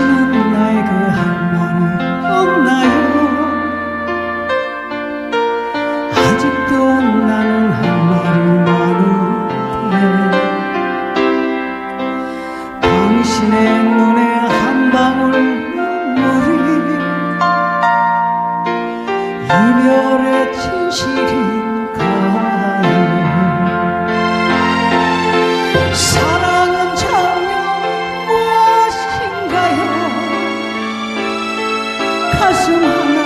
당신은 나에게 할 말이 없나요? 아직도 나는 할 말이 많은데 당신의 눈에 한 방울 눈물이 이별의 진실인 semana.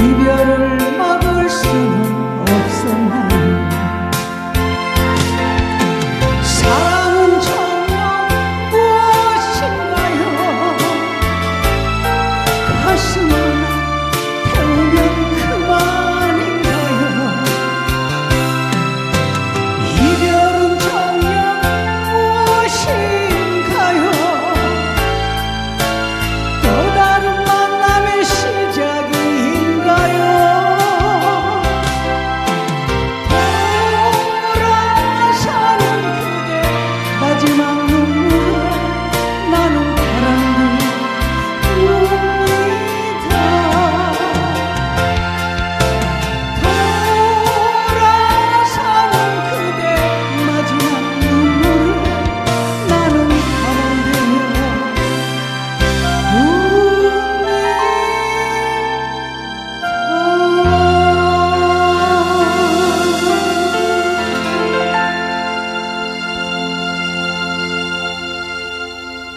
이별을 막을 수는 없었나?